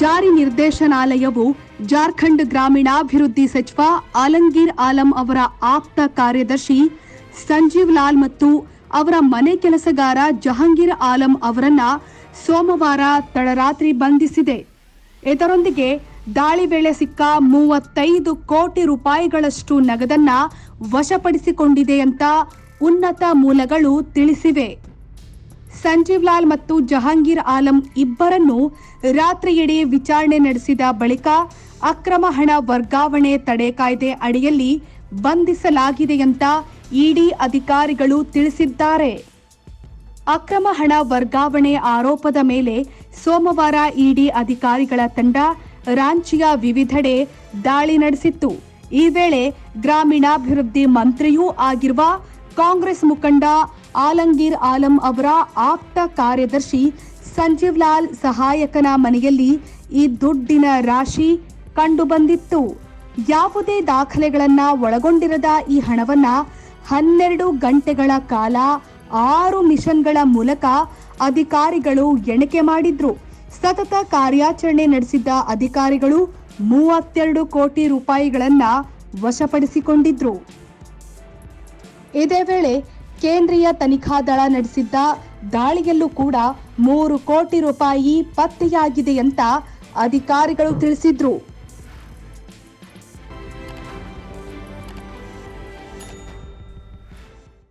ಜಾರಿ ನಿರ್ದೇಶನಾಲಯವು ಜಾರ್ಖಂಡ್ ಗ್ರಾಮೀಣಾಭಿವೃದ್ಧಿ ಸಚಿವ ಆಲಂಗೀರ್ ಆಲಂ ಅವರ ಆಪ್ತ ಕಾರ್ಯದರ್ಶಿ ಸಂಜೀವ್ ಲಾಲ್ ಮತ್ತು ಅವರ ಮನೆ ಕೆಲಸಗಾರ ಜಹಾಂಗೀರ್ ಆಲಂ ಅವರನ್ನ ಸೋಮವಾರ ತಡರಾತ್ರಿ ಬಂಧಿಸಿದೆ. ಇದರೊಂದಿಗೆ ದಾಳಿ ವೇಳೆ ಸಿಕ್ಕ ಮೂವತ್ತೈದು ಕೋಟಿ ರೂಪಾಯಿಗಳಷ್ಟು ನಗದನ್ನ ವಶಪಡಿಸಿಕೊಂಡಿದೆ ಅಂತ ಉನ್ನತ ಮೂಲಗಳು ತಿಳಿಸಿವೆ. ಸಂಜೀವ್ ಲಾಲ್ ಮತ್ತು ಜಹಾಂಗೀರ್ ಆಲಂ ಇಬ್ಬರನ್ನು ರಾತ್ರಿಯಿಡೀ ವಿಚಾರಣೆ ನಡೆಸಿದ ಬಳಿಕ ಅಕ್ರಮ ಹಣ ವರ್ಗಾವಣೆ ತಡೆ ಕಾಯ್ದೆ ಅಡಿಯಲ್ಲಿ ಬಂಧಿಸಲಾಗಿದೆ ಅಂತ ಇಡಿ ಅಧಿಕಾರಿಗಳು ತಿಳಿಸಿದ್ದಾರೆ. ಅಕ್ರಮ ಹಣ ವರ್ಗಾವಣೆ ಆರೋಪದ ಮೇಲೆ ಸೋಮವಾರ ಇಡಿ ಅಧಿಕಾರಿಗಳ ತಂಡ ರಾಂಚಿಯ ವಿವಿಧೆಡೆ ದಾಳಿ ನಡೆಸಿತ್ತು. ಈ ವೇಳೆ ಗ್ರಾಮೀಣಾಭಿವೃದ್ಧಿ ಮಂತ್ರಿಯೂ ಆಗಿರುವ ಕಾಂಗ್ರೆಸ್ ಮುಖಂಡ ಆಲಂಗೀರ್ ಆಲಂ ಅವರ ಆಪ್ತ ಕಾರ್ಯದರ್ಶಿ ಸಂಜೀವ್ ಲಾಲ್ ಸಹಾಯಕನ ಮನೆಯಲ್ಲಿ ಈ ದುಡ್ಡಿನ ರಾಶಿ ಕಂಡುಬಂದಿತ್ತು. ಯಾವುದೇ ದಾಖಲೆಗಳನ್ನ ಒಳಗೊಂಡಿರದ ಈ ಹಣವನ್ನ ಹನ್ನೆರಡು ಗಂಟೆಗಳ ಕಾಲ ಆರು ಮಿಷನ್ಗಳ ಮೂಲಕ ಅಧಿಕಾರಿಗಳು ಎಣಿಕೆ ಮಾಡಿದ್ರು. ಸತತ ಕಾರ್ಯಾಚರಣೆ ನಡೆಸಿದ್ದ ಅಧಿಕಾರಿಗಳು ಮೂವತ್ತೆರಡು ಕೋಟಿ ರೂಪಾಯಿಗಳನ್ನ ವಶಪಡಿಸಿಕೊಂಡಿದ್ರು. ಇದೇ ವೇಳೆ ಕೇಂದ್ರೀಯ ತನಿಖಾ ದಳ ನಡೆಸಿದ್ದ ದಾಳಿಯಲ್ಲೂ ಕೂಡ ಮೂರು ಕೋಟಿ ರೂಪಾಯಿ ಪತ್ತೆಯಾಗಿದೆ ಅಂತ ಅಧಿಕಾರಿಗಳು ತಿಳಿಸಿದ್ರು.